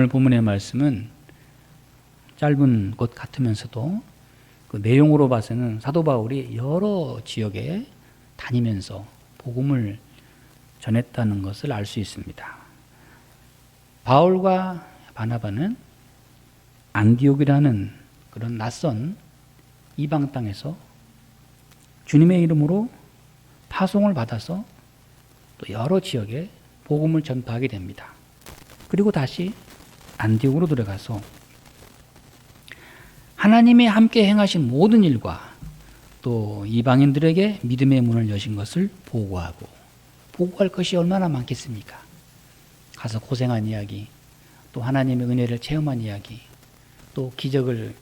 오늘 본문의 말씀은 짧은 것 같으면서도 그 내용으로 봐서는 사도 바울이 여러 지역에 다니면서 복음을 전했다는 것을 알 수 있습니다. 바울과 바나바는 안디옥이라는 그런 낯선 이방 땅에서 주님의 이름으로 파송을 받아서 또 여러 지역에 복음을 전파하게 됩니다. 그리고 다시 안디옥으로 들어가서 하나님이 함께 행하신 모든 일과 또 이방인들에게 믿음의 문을 여신 것을 보고하고 보고할 것이 얼마나 많겠습니까? 가서 고생한 이야기, 또 하나님의 은혜를 체험한 이야기, 또 기적을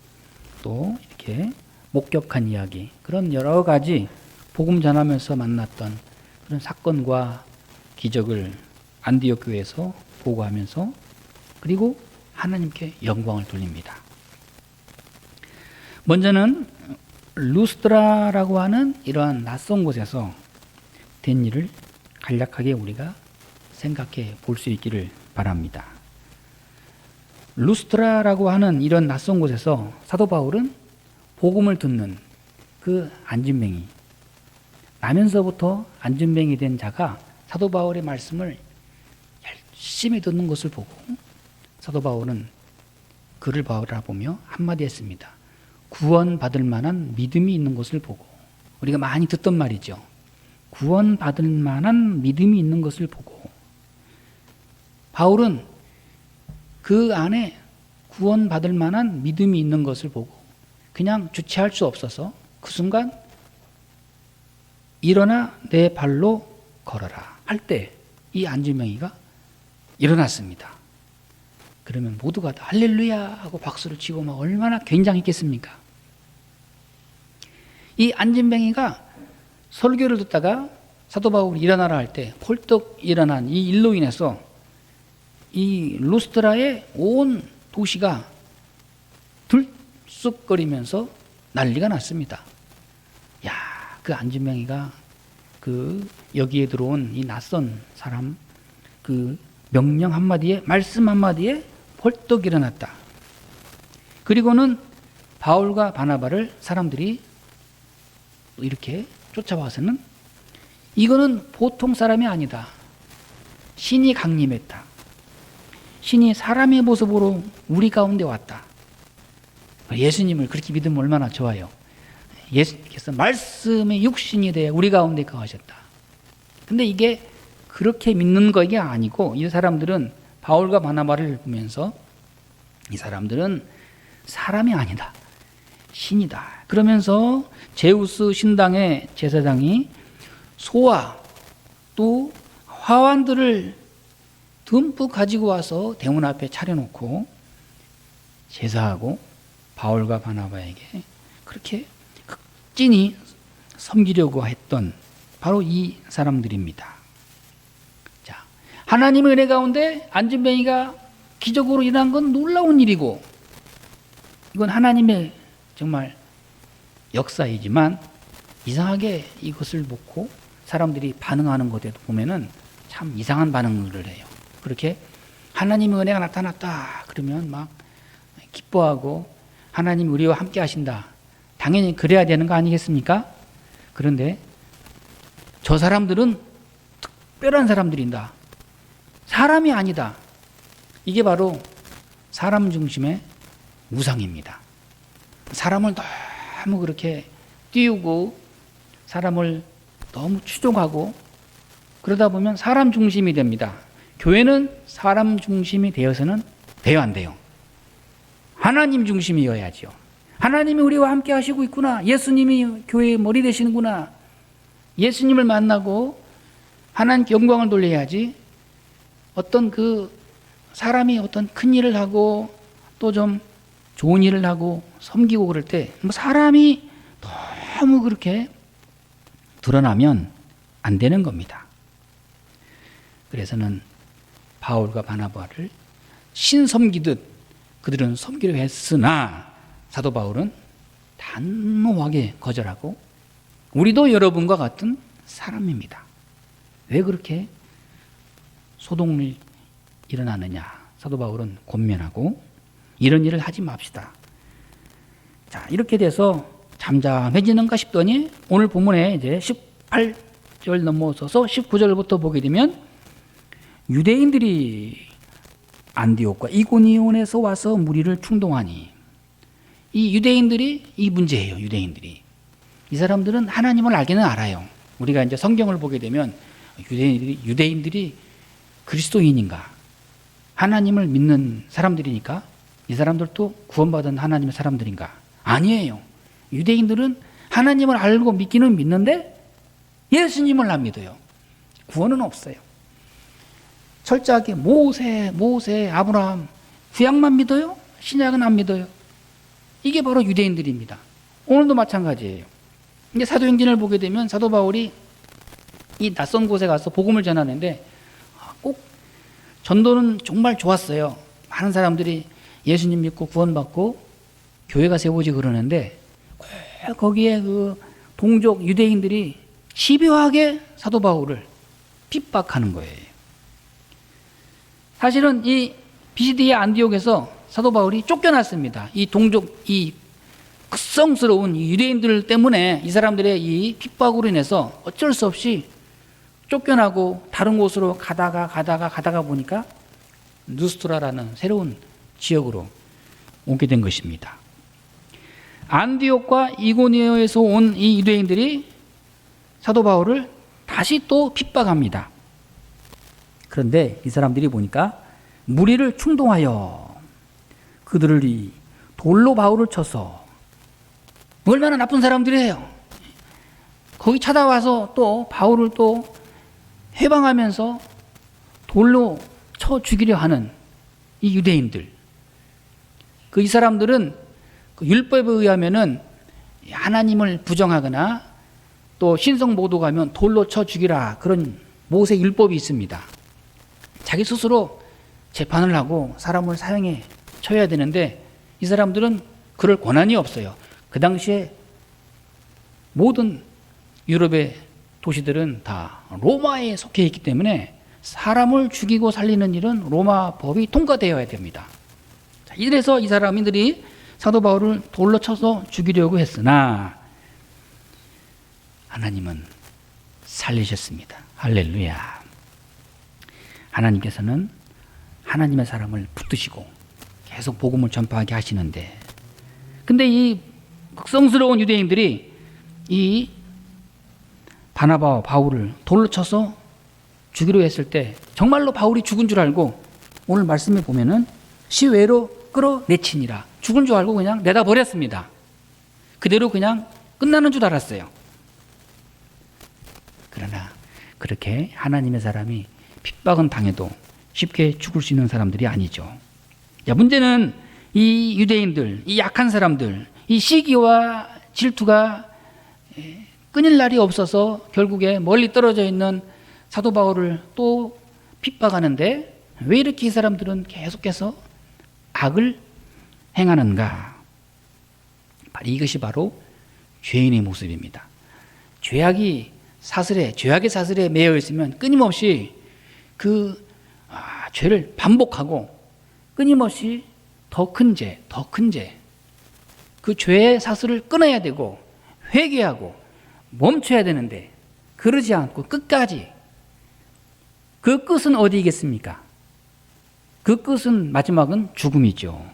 또 이렇게 목격한 이야기, 그런 여러 가지 복음 전하면서 만났던 그런 사건과 기적을 안디옥 교회에서 보고하면서 그리고 하나님께 영광을 돌립니다. 먼저는 루스트라라고 하는 이러한 낯선 곳에서 된 일을 간략하게 우리가 생각해 볼 수 있기를 바랍니다. 루스트라라고 하는 이런 낯선 곳에서 사도 바울은 복음을 듣는 그 안진뱅이 나면서부터 안진뱅이 된 자가 사도 바울의 말씀을 열심히 듣는 것을 보고 사도 바울은 그를 바라보며 한마디 했습니다. 구원받을 만한 믿음이 있는 것을 보고 우리가 많이 듣던 말이죠. 구원받을 만한 믿음이 있는 것을 보고 바울은 그 안에 구원받을 만한 믿음이 있는 것을 보고 그냥 주체할 수 없어서 그 순간 일어나 내 발로 걸어라 할 때 이 안주명이가 일어났습니다. 그러면 모두가 다 할렐루야 하고 박수를 치고 막 얼마나 굉장했겠습니까? 이 안진뱅이가 설교를 듣다가 사도 바울이 일어나라 할때 폴떡 일어난 이 일로 인해서 이 루스트라의 온 도시가 들쑥거리면서 난리가 났습니다. 야, 그 안진뱅이가 그 여기에 들어온 이 낯선 사람 그 명령 한마디에 말씀 한마디에 벌떡 일어났다. 그리고는 바울과 바나바를 사람들이 이렇게 쫓아와서는 이거는 보통 사람이 아니다. 신이 강림했다. 신이 사람의 모습으로 우리 가운데 왔다. 예수님을 그렇게 믿으면 얼마나 좋아요. 예수께서 말씀의 육신이 되어 우리 가운데 거하셨다. 근데 이게 그렇게 믿는 것이 아니고 이 사람들은 바울과 바나바를 보면서 이 사람들은 사람이 아니다. 신이다. 그러면서 제우스 신당의 제사장이 소와 또 화환들을 듬뿍 가지고 와서 대문 앞에 차려놓고 제사하고 바울과 바나바에게 그렇게 극진히 섬기려고 했던 바로 이 사람들입니다. 자, 하나님의 은혜 가운데 안진뱅이가 기적으로 일어난 건 놀라운 일이고 이건 하나님의 정말 역사이지만 이상하게 이것을 놓고 사람들이 반응하는 것에 보면은 참 이상한 반응을 해요. 그렇게 하나님의 은혜가 나타났다 그러면 막 기뻐하고 하나님 우리와 함께 하신다. 당연히 그래야 되는 거 아니겠습니까? 그런데 저 사람들은 특별한 사람들인다. 사람이 아니다. 이게 바로 사람 중심의 우상입니다. 사람을 너무 그렇게 띄우고 사람을 너무 추종하고 그러다 보면 사람 중심이 됩니다. 교회는 사람 중심이 되어서는 돼요, 안 돼요? 하나님 중심이어야죠. 하나님이 우리와 함께 하시고 있구나. 예수님이 교회의 머리 되시는구나. 예수님을 만나고 하나님께 영광을 돌려야지. 어떤 그 사람이 어떤 큰 일을 하고 또 좀 좋은 일을 하고 섬기고 그럴 때 뭐 사람이 너무 그렇게 드러나면 안 되는 겁니다. 그래서는 바울과 바나바를 신섬기듯 그들은 섬기려 했으나 사도 바울은 단호하게 거절하고 우리도 여러분과 같은 사람입니다. 왜 그렇게 소동이 일어나느냐? 사도 바울은 권면하고 이런 일을 하지 맙시다. 자, 이렇게 돼서 잠잠해지는가 싶더니 오늘 본문에 이제 18절 넘어서서 19절부터 보게 되면 유대인들이 안디옥과 이고니온에서 와서 무리를 충동하니 이 유대인들이 이 문제예요. 유대인들이 이 사람들은 하나님을 알기는 알아요. 우리가 이제 성경을 보게 되면 유대인들이, 유대인들이 그리스도인인가 하나님을 믿는 사람들이니까 이 사람들도 구원받은 하나님의 사람들인가 아니에요. 유대인들은 하나님을 알고 믿기는 믿는데 예수님을 안 믿어요. 구원은 없어요. 철저하게 모세, 모세, 아브라함, 구약만 믿어요? 신약은 안 믿어요. 이게 바로 유대인들입니다. 오늘도 마찬가지예요. 이제 사도행전을 보게 되면 사도 바울이 이 낯선 곳에 가서 복음을 전하는데 꼭 전도는 정말 좋았어요. 많은 사람들이 예수님 믿고 구원받고 교회가 세워지 그러는데 꼭 거기에 그 동족 유대인들이 집요하게 사도 바울을 핍박하는 거예요. 사실은 이 비시디의 안디옥에서 사도 바울이 쫓겨났습니다. 이 동족 이 극성스러운 이 유대인들 때문에 이 사람들의 이 핍박으로 인해서 어쩔 수 없이 쫓겨나고 다른 곳으로 가다가 가다가 가다가 보니까 누스트라라는 새로운 지역으로 오게 된 것입니다. 안디옥과 이고니오에서 온 이 유대인들이 사도 바울을 다시 또 핍박합니다. 그런데 이 사람들이 보니까 무리를 충동하여 그들을 이 돌로 바울을 쳐서 얼마나 나쁜 사람들이에요. 거기 찾아와서 또 바울을 또 해방하면서 돌로 쳐 죽이려 하는 이 유대인들. 그 이 사람들은 그 율법에 의하면은 하나님을 부정하거나 또 신성 모독 하면 돌로 쳐 죽이라 그런 모세 율법이 있습니다. 자기 스스로 재판을 하고 사람을 사형에 쳐야 되는데 이 사람들은 그럴 권한이 없어요. 그 당시에 모든 유럽의 도시들은 다 로마에 속해 있기 때문에 사람을 죽이고 살리는 일은 로마 법이 통과되어야 됩니다. 자, 이래서 이 사람들이 사도 바울을 돌로 쳐서 죽이려고 했으나 하나님은 살리셨습니다. 할렐루야. 하나님께서는 하나님의 사람을 붙드시고 계속 복음을 전파하게 하시는데 근데 이 극성스러운 유대인들이 이 바나바와 바울을 돌로 쳐서 죽이려 했을 때 정말로 바울이 죽은 줄 알고 오늘 말씀에 보면은 시외로 끌어내치니라 죽은 줄 알고 그냥 내다 버렸습니다. 그대로 그냥 끝나는 줄 알았어요. 그러나 그렇게 하나님의 사람이 핍박은 당해도 쉽게 죽을 수 있는 사람들이 아니죠. 자, 문제는 이 유대인들, 이 약한 사람들, 이 시기와 질투가 에, 끊일 날이 없어서 결국에 멀리 떨어져 있는 사도 바울을 또 핍박하는데 왜 이렇게 이 사람들은 계속해서 악을 행하는가? 이것이 바로 죄인의 모습입니다. 죄악이 사슬에 죄악의 사슬에 매여 있으면 끊임없이 그 아, 죄를 반복하고 끊임없이 더 큰 죄, 더 큰 죄, 그 죄의 사슬을 끊어야 되고 회개하고 멈춰야 되는데 그러지 않고 끝까지 그 끝은 어디겠습니까? 그 끝은 마지막은 죽음이죠.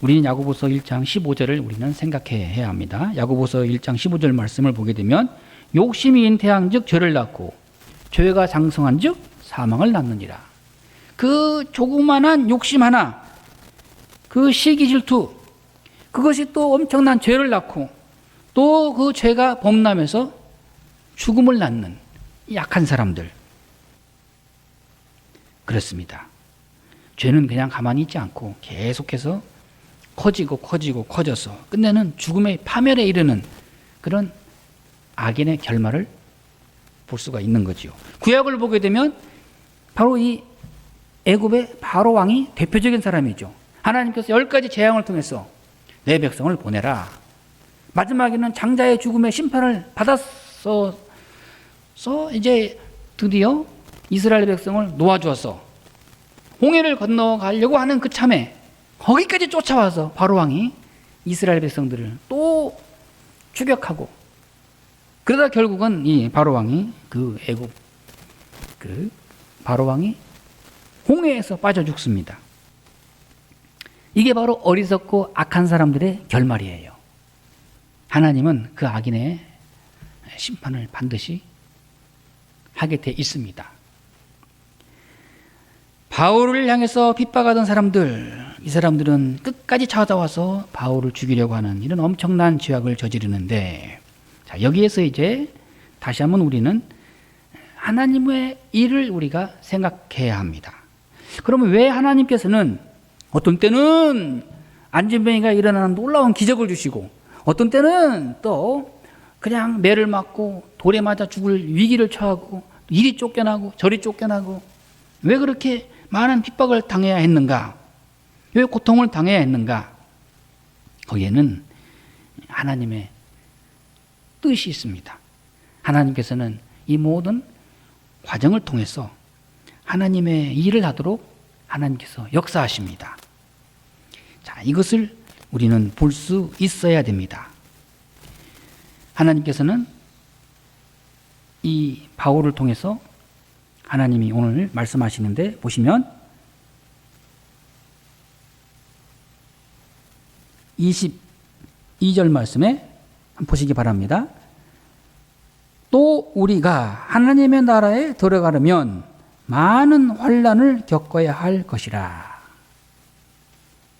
우리는 야고보서 1장 15절을 우리는 생각해야 합니다. 야고보서 1장 15절 말씀을 보게 되면 욕심이 잉태한즉 죄를 낳고 죄가 장성한즉 사망을 낳느니라. 그 조그만한 욕심 하나, 그 시기 질투, 그것이 또 엄청난 죄를 낳고 또 그 죄가 범람해서 죽음을 낳는 약한 사람들. 그렇습니다. 죄는 그냥 가만히 있지 않고 계속해서 커지고 커지고 커져서 끝내는 죽음의 파멸에 이르는 그런 악인의 결말을 볼 수가 있는 거지요. 구약을 보게 되면 바로 이 애굽의 바로 왕이 대표적인 사람이죠. 하나님께서 열 가지 재앙을 통해서 내 백성을 보내라. 마지막에는 장자의 죽음의 심판을 받았어 이제 드디어 이스라엘 백성을 놓아주어서 홍해를 건너가려고 하는 그 참에 거기까지 쫓아와서 바로 왕이 이스라엘 백성들을 또 추격하고 그러다 결국은 이 바로 왕이 그 애국 그 바로 왕이 홍해에서 빠져 죽습니다. 이게 바로 어리석고 악한 사람들의 결말이에요. 하나님은 그 악인의 심판을 반드시 하게 돼 있습니다. 바울을 향해서 핍박하던 사람들, 이 사람들은 끝까지 찾아와서 바울을 죽이려고 하는 이런 엄청난 죄악을 저지르는데, 자, 여기에서 이제 다시 한번 우리는 하나님의 일을 우리가 생각해야 합니다. 그러면 왜 하나님께서는 어떤 때는 안진뱅이가 일어나는 놀라운 기적을 주시고, 어떤 때는 또 그냥 매를 맞고 돌에 맞아 죽을 위기를 처하고 이리 쫓겨나고 저리 쫓겨나고 왜 그렇게 많은 핍박을 당해야 했는가? 왜 고통을 당해야 했는가? 거기에는 하나님의 뜻이 있습니다. 하나님께서는 이 모든 과정을 통해서 하나님의 일을 하도록 하나님께서 역사하십니다. 자, 이것을 우리는 볼 수 있어야 됩니다. 하나님께서는 이 바울을 통해서 하나님이 오늘 말씀하시는데 보시면 22절 말씀에 보시기 바랍니다. 또 우리가 하나님의 나라에 들어가려면 많은 환란을 겪어야 할 것이라.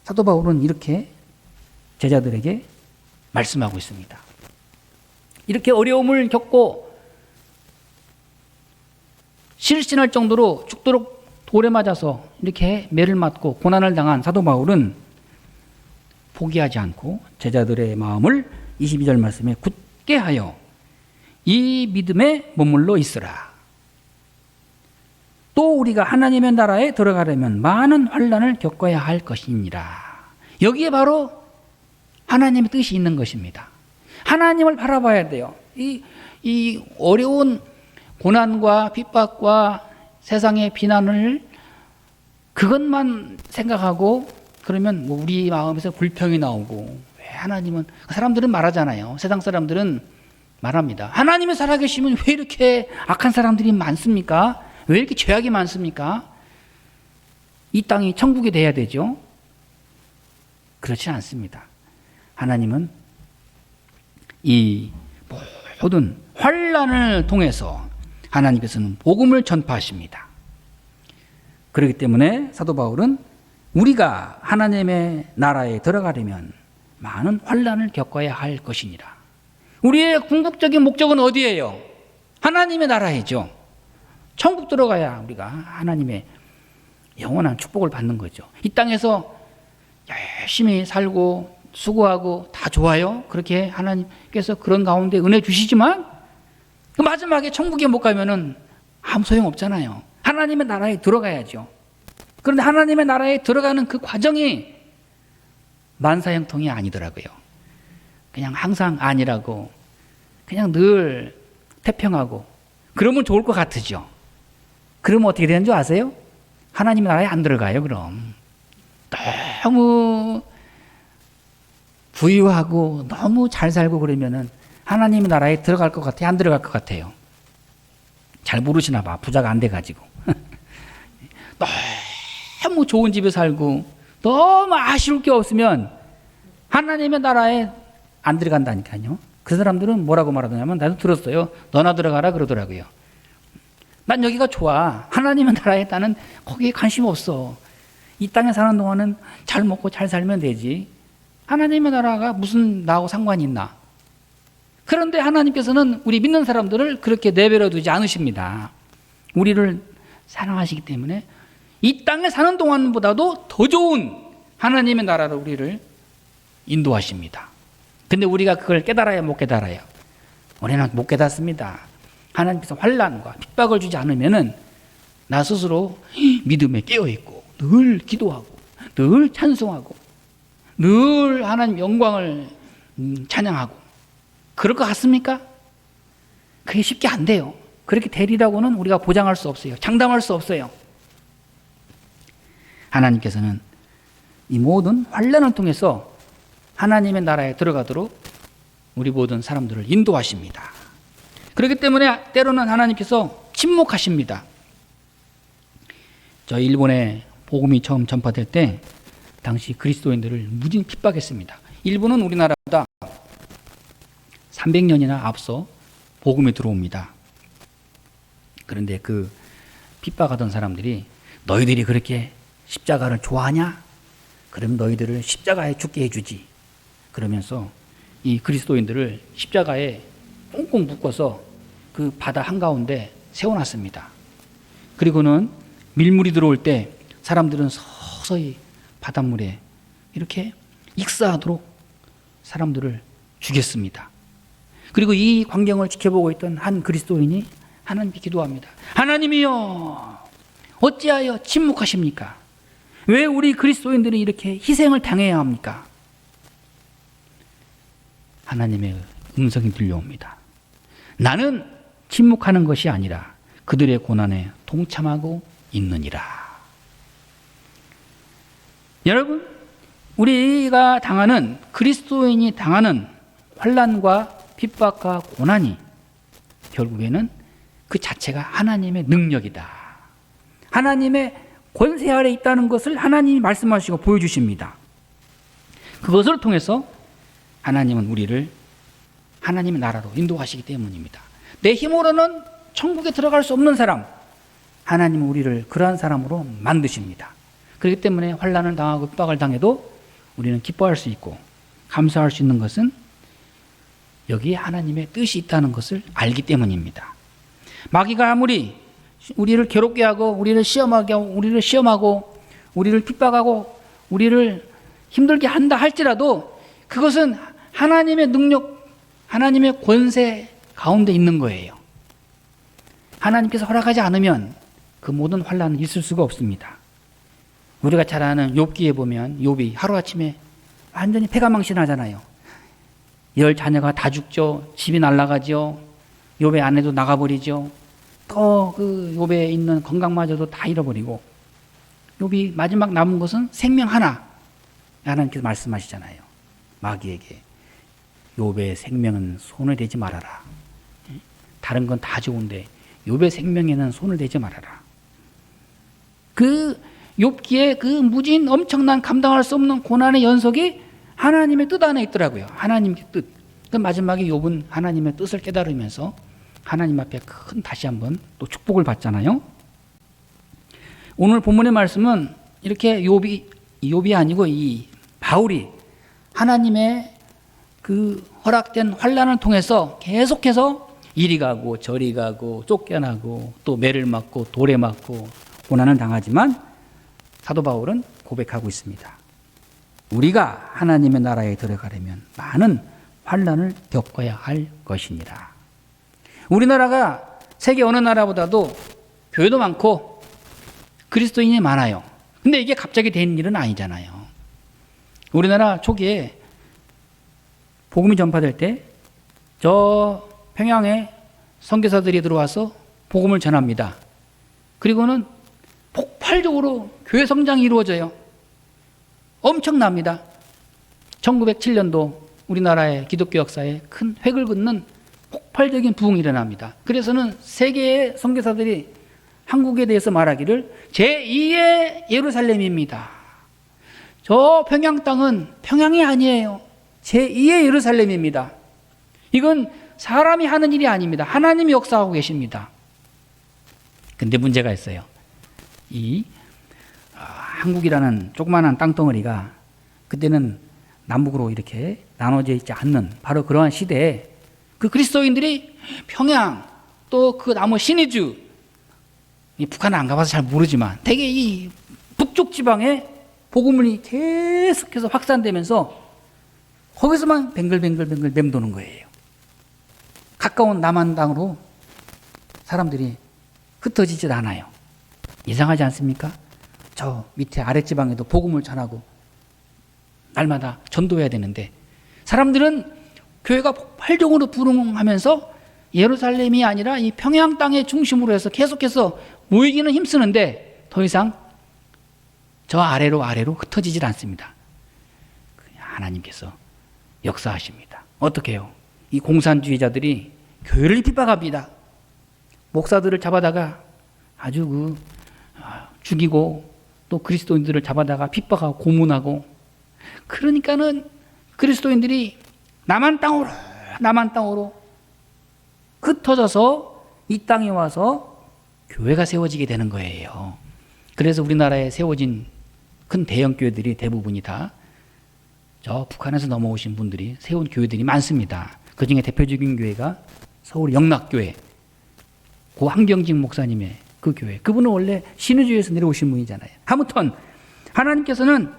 사도 바울은 이렇게 제자들에게 말씀하고 있습니다. 이렇게 어려움을 겪고 실신할 정도로 죽도록 돌에 맞아서 이렇게 매를 맞고 고난을 당한 사도 바울은 포기하지 않고 제자들의 마음을 22절 말씀에 굳게 하여 이 믿음에 머물러 있으라. 또 우리가 하나님의 나라에 들어가려면 많은 환란을 겪어야 할 것이니라. 여기에 바로 하나님의 뜻이 있는 것입니다. 하나님을 바라봐야 돼요. 이, 이 어려운 고난과 핍박과 세상의 비난을 그것만 생각하고 그러면 뭐 우리 마음에서 불평이 나오고 왜 하나님은 사람들은 말하잖아요. 세상 사람들은 말합니다. 하나님이 살아계시면 왜 이렇게 악한 사람들이 많습니까? 왜 이렇게 죄악이 많습니까? 이 땅이 천국이 돼야 되죠. 그렇지 않습니다. 하나님은 이 모든 환란을 통해서 하나님께서는 복음을 전파하십니다. 그렇기 때문에 사도 바울은 우리가 하나님의 나라에 들어가려면 많은 환란을 겪어야 할 것이니라. 우리의 궁극적인 목적은 어디예요? 하나님의 나라이죠. 천국 들어가야 우리가 하나님의 영원한 축복을 받는 거죠. 이 땅에서 열심히 살고 수고하고 다 좋아요. 그렇게 하나님께서 그런 가운데 은혜 주시지만 그 마지막에 천국에 못 가면은 아무 소용 없잖아요. 하나님의 나라에 들어가야죠. 그런데 하나님의 나라에 들어가는 그 과정이 만사형통이 아니더라고요. 그냥 항상 아니라고 그냥 늘 태평하고 그러면 좋을 것 같으죠. 그러면 어떻게 되는 줄 아세요? 하나님의 나라에 안 들어가요, 그럼. 너무 부유하고 너무 잘 살고 그러면은 하나님의 나라에 들어갈 것 같아요? 안 들어갈 것 같아요? 잘 모르시나 봐. 부자가 안 돼가지고. 너무 좋은 집에 살고 너무 아쉬울 게 없으면 하나님의 나라에 안 들어간다니까요. 그 사람들은 뭐라고 말하더냐면 나도 들었어요. 너나 들어가라 그러더라고요. 난 여기가 좋아. 하나님의 나라에 나는 거기에 관심 없어. 이 땅에 사는 동안은 잘 먹고 잘 살면 되지. 하나님의 나라가 무슨 나하고 상관이 있나? 그런데 하나님께서는 우리 믿는 사람들을 그렇게 내버려 두지 않으십니다. 우리를 사랑하시기 때문에 이 땅에 사는 동안보다도 더 좋은 하나님의 나라를 우리를 인도하십니다. 근데 우리가 그걸 깨달아야 못 깨달아요. 우리는 못 깨닫습니다. 하나님께서 환란과 핍박을 주지 않으면은 나 스스로 믿음에 깨어 있고 늘 기도하고 늘 찬송하고 늘 하나님 영광을 음, 찬양하고 그럴 것 같습니까? 그게 쉽게 안 돼요. 그렇게 되리라고는 우리가 보장할 수 없어요. 장담할 수 없어요. 하나님께서는 이 모든 환란을 통해서 하나님의 나라에 들어가도록 우리 모든 사람들을 인도하십니다. 그렇기 때문에 때로는 하나님께서 침묵하십니다. 저 일본에 복음이 처음 전파될 때 당시 그리스도인들을 무진 핍박했습니다. 일본은 우리나라보다 300년이나 앞서 복음이 들어옵니다. 그런데 그 핍박하던 사람들이 너희들이 그렇게 십자가를 좋아하냐? 그럼 너희들을 십자가에 죽게 해주지. 그러면서 이 그리스도인들을 십자가에 꽁꽁 묶어서 그 바다 한가운데 세워놨습니다. 그리고는 밀물이 들어올 때 사람들은 서서히 바닷물에 이렇게 익사하도록 사람들을 죽였습니다. 그리고 이 광경을 지켜보고 있던 한 그리스도인이 하나님께 기도합니다. 하나님이여, 어찌하여 침묵하십니까? 왜 우리 그리스도인들이 이렇게 희생을 당해야 합니까? 하나님의 음성이 들려옵니다. 나는 침묵하는 것이 아니라 그들의 고난에 동참하고 있느니라. 여러분, 우리가 당하는 그리스도인이 당하는 환란과 핍박과 고난이 결국에는 그 자체가 하나님의 능력이다. 하나님의 권세 아래 있다는 것을 하나님이 말씀하시고 보여주십니다. 그것을 통해서 하나님은 우리를 하나님의 나라로 인도하시기 때문입니다. 내 힘으로는 천국에 들어갈 수 없는 사람, 하나님은 우리를 그러한 사람으로 만드십니다. 그렇기 때문에 환란을 당하고 핍박을 당해도 우리는 기뻐할 수 있고 감사할 수 있는 것은 여기에 하나님의 뜻이 있다는 것을 알기 때문입니다. 마귀가 아무리 우리를 괴롭게 하고 우리를 시험하게 하고 우리를 시험하고 우리를 핍박하고 우리를 힘들게 한다 할지라도 그것은 하나님의 능력, 하나님의 권세 가운데 있는 거예요. 하나님께서 허락하지 않으면 그 모든 환란은 있을 수가 없습니다. 우리가 잘 아는 욥기에 보면 욥이 하루아침에 완전히 폐가망신하잖아요. 열 자녀가 다 죽죠. 집이 날아가죠. 욥의 아내도 나가버리죠. 또 그 욥에 있는 건강마저도 다 잃어버리고 욥이 마지막 남은 것은 생명 하나. 하나님께서 말씀하시잖아요. 마귀에게 욥의 생명은 손을 대지 말아라. 다른 건 다 좋은데 욥의 생명에는 손을 대지 말아라. 그 욥기에 그 무진 엄청난 감당할 수 없는 고난의 연속이 하나님의 뜻 안에 있더라고요. 하나님의 뜻. 그 마지막에 욥은 하나님의 뜻을 깨달으면서 하나님 앞에 큰 다시 한번 또 축복을 받잖아요. 오늘 본문의 말씀은 이렇게 욥이 욥이 아니고 이 바울이 하나님의 그 허락된 환란을 통해서 계속해서 이리 가고 저리 가고 쫓겨나고 또 매를 맞고 돌에 맞고 고난을 당하지만 사도 바울은 고백하고 있습니다. 우리가 하나님의 나라에 들어가려면 많은 환란을 겪어야 할 것이니라. 우리나라가 세계 어느 나라보다도 교회도 많고 그리스도인이 많아요. 근데 이게 갑자기 된 일은 아니잖아요. 우리나라 초기에 복음이 전파될 때 저 평양에 선교사들이 들어와서 복음을 전합니다. 그리고는 폭발적으로 교회 성장이 이루어져요. 엄청납니다. 1907년도 우리나라의 기독교 역사에 큰 획을 긋는 폭발적인 부흥이 일어납니다. 그래서는 세계의 선교사들이 한국에 대해서 말하기를 제2의 예루살렘입니다. 저 평양 땅은 평양이 아니에요. 제2의 예루살렘입니다. 이건 사람이 하는 일이 아닙니다. 하나님이 역사하고 계십니다. 근데 문제가 있어요. 이 아, 한국이라는 조그마한 땅덩어리가 그때는 남북으로 이렇게 나눠져 있지 않는 바로 그러한 시대에 그 그리스도인들이 평양 또 그 나무 신의주 이 북한은 안 가봐서 잘 모르지만 되게 이 북쪽 지방에 복음이 계속해서 확산되면서 거기서만 뱅글뱅글뱅글 맴도는 거예요. 가까운 남한 땅으로 사람들이 흩어지질 않아요. 이상하지 않습니까? 저 밑에 아랫지방에도 복음을 전하고 날마다 전도해야 되는데 사람들은 교회가 폭발적으로 부흥하면서 예루살렘이 아니라 이 평양 땅의 중심으로 해서 계속해서 모이기는 힘쓰는데 더 이상 저 아래로 아래로 흩어지질 않습니다. 하나님께서 역사하십니다. 어떻게 해요? 이 공산주의자들이 교회를 핍박합니다. 목사들을 잡아다가 아주 그 아, 죽이고 또 그리스도인들을 잡아다가 핍박하고 고문하고 그러니까는 그리스도인들이 남한 땅으로 남한 땅으로 흩어져서 이 땅에 와서 교회가 세워지게 되는 거예요. 그래서 우리나라에 세워진 큰 대형 교회들이 대부분이 다 저 북한에서 넘어오신 분들이 세운 교회들이 많습니다. 그 중에 대표적인 교회가 서울 영락교회 고 한경직 목사님의 그 교회. 그분은 원래 신의주에서 내려오신 분이잖아요. 아무튼 하나님께서는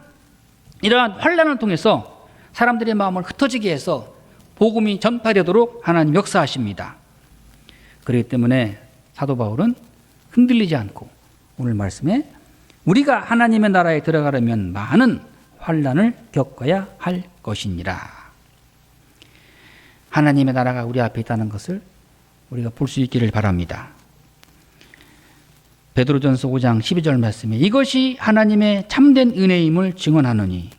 이러한 환란을 통해서 사람들의 마음을 흩어지게 해서 복음이 전파되도록 하나님 역사하십니다. 그렇기 때문에 사도 바울은 흔들리지 않고 오늘 말씀에 우리가 하나님의 나라에 들어가려면 많은 환란을 겪어야 할 것이니라. 하나님의 나라가 우리 앞에 있다는 것을 우리가 볼 수 있기를 바랍니다. 베드로전서 5장 12절 말씀에 이것이 하나님의 참된 은혜임을 증언하노니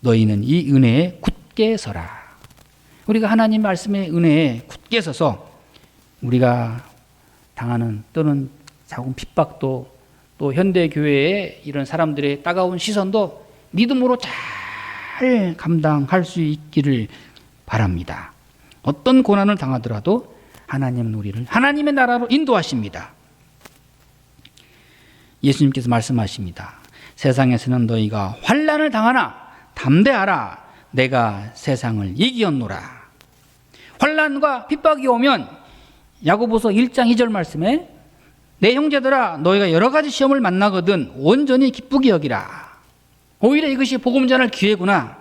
너희는 이 은혜에 굳게 서라. 우리가 하나님 말씀의 은혜에 굳게 서서 우리가 당하는 또는 작은 핍박도 또 현대 교회의 이런 사람들의 따가운 시선도 믿음으로 잘 감당할 수 있기를 바랍니다. 어떤 고난을 당하더라도 하나님은 우리를 하나님의 나라로 인도하십니다. 예수님께서 말씀하십니다. 세상에서는 너희가 환란을 당하나 담대하라. 내가 세상을 이기었노라. 환란과 핍박이 오면 야고보서 1장 2절 말씀에 내 형제들아 너희가 여러 가지 시험을 만나거든 온전히 기쁘게 여기라. 오히려 이것이 복음 전할 기회구나.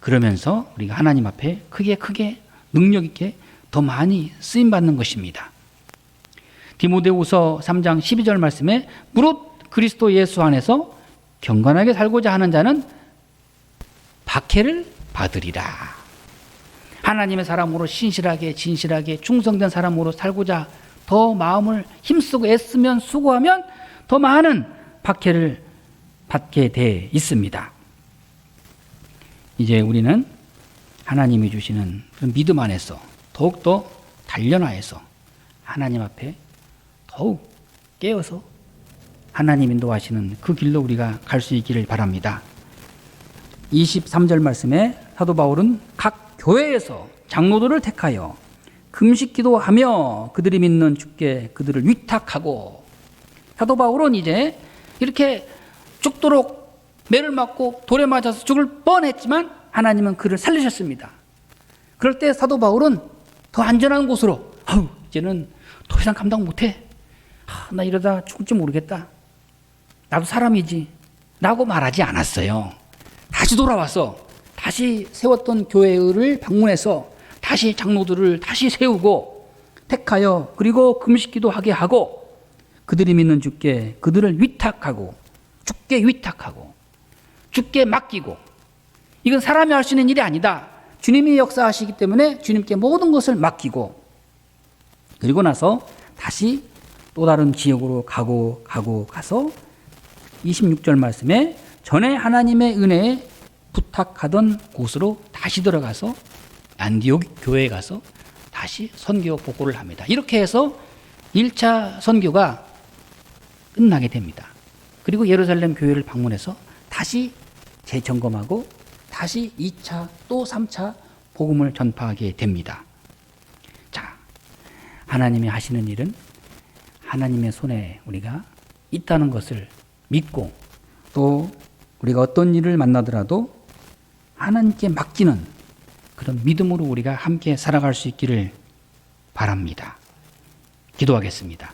그러면서 우리가 하나님 앞에 크게 크게 능력 있게 더 많이 쓰임 받는 것입니다. 디모데후서 3장 12절 말씀에 무릇 그리스도 예수 안에서 경건하게 살고자 하는 자는 박해를 받으리라. 하나님의 사람으로 신실하게 진실하게 충성된 사람으로 살고자 더 마음을 힘쓰고 애쓰면 수고하면 더 많은 박해를 받게 돼 있습니다. 이제 우리는 하나님이 주시는 그 믿음 안에서 더욱더 단련하여서 하나님 앞에 더욱 깨어서 하나님 인도하시는 그 길로 우리가 갈 수 있기를 바랍니다. 23절 말씀에 사도 바울은 각 교회에서 장로들을 택하여 금식 기도하며 그들이 믿는 주께 그들을 위탁하고 사도 바울은 이제 이렇게 죽도록 매를 맞고 돌에 맞아서 죽을 뻔했지만 하나님은 그를 살리셨습니다. 그럴 때 사도 바울은 더 안전한 곳으로 아우 이제는 더 이상 감당 못해. 아, 나 이러다 죽을지 모르겠다. 나도 사람이지. 라고 말하지 않았어요. 다시 돌아와서 다시 세웠던 교회를 방문해서 다시 장로들을 다시 세우고 택하여 그리고 금식기도 하게 하고 그들이 믿는 주께 그들을 위탁하고 주께 위탁하고 주께 맡기고 이건 사람이 할 수 있는 일이 아니다. 주님이 역사하시기 때문에 주님께 모든 것을 맡기고 그리고 나서 다시 또 다른 지역으로 가고 가고 가서 26절 말씀에 전에 하나님의 은혜에 부탁하던 곳으로 다시 들어가서 안디옥 교회에 가서 다시 선교 보고를 합니다. 이렇게 해서 1차 선교가 끝나게 됩니다. 그리고 예루살렘 교회를 방문해서 다시 재점검하고 다시 2차 또 3차 복음을 전파하게 됩니다. 자, 하나님이 하시는 일은 하나님의 손에 우리가 있다는 것을 믿고 또 우리가 어떤 일을 만나더라도 하나님께 맡기는 그런 믿음으로 우리가 함께 살아갈 수 있기를 바랍니다. 기도하겠습니다.